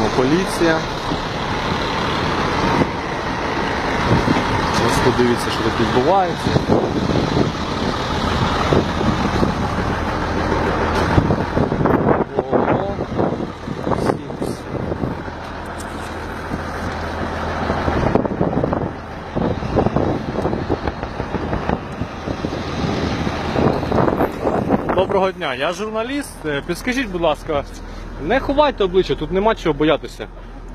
бачимо поліція. Ось подивіться, що тут відбувається. Доброго дня, я журналіст. Е, Підскажіть, будь ласка, не ховайте обличчя, тут нема чого боятися.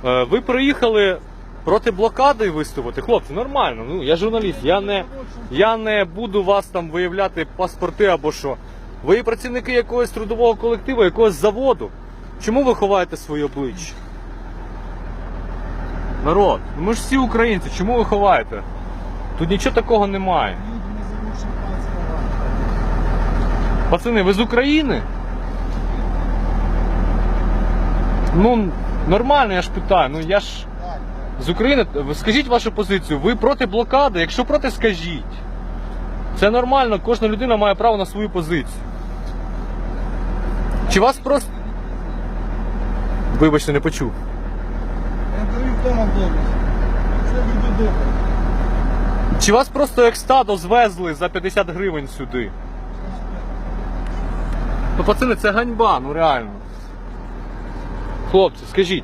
Е, Ви приїхали проти блокади виступити. Хлопці, нормально. Ну, я журналіст, я не, я не буду вас там виявляти паспорти або що. Ви працівники якогось трудового колективу, якогось заводу. Чому ви ховаєте свої обличчя? Народ, ну ми ж всі українці, чому ви ховаєте? Тут нічого такого немає. Пацани, ви з України? Ну, нормально, я ж питаю. Ну я ж з України. Скажіть вашу позицію. Ви проти блокади? Якщо проти, скажіть. Це нормально, кожна людина має право на свою позицію. Чи вас просто. Вибачте, не почув. Даю вдома вдома. Це ви додому. Чи вас просто як стадо звезли за 50 гривень сюди? Ну, пацани, це ганьба, ну реально. Хлопці, скажіть.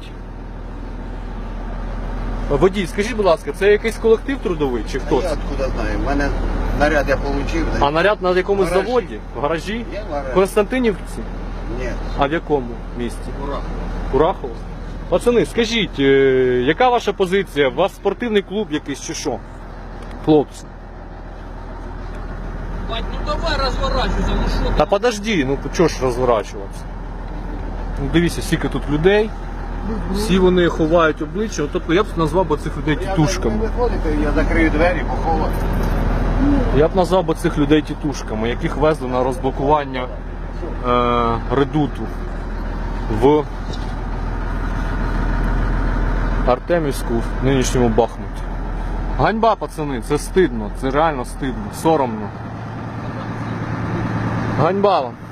Водій, скажіть, будь ласка, це якийсь колектив трудовий чи хто Я це? откуда знаю. У мене наряд я отримав. А наряд на якомусь Гаражі. заводі? В гаражі? Є в гаражі? Константинівці? Ні, А в якому місті? ура. Курахово? Пацани, скажіть, е, яка ваша позиція? У вас спортивний клуб якийсь чи що? Хлопці. Бать, ну давай разворачивайся, ну что Та подожди, ну чого ж розворачуватися? Ну, дивіться, скільки тут людей. Всі вони ховають обличчя. Тобто я б назвав би цих людей тітушками. виходите, я закрию двері, поховаю. Я б назвав би цих людей тітушками, яких везли на розблокування е, редуту в Артемівську в нинішньому Бахмуті. Ганьба, пацани, це стидно, це реально стидно, соромно. Ганьба вам.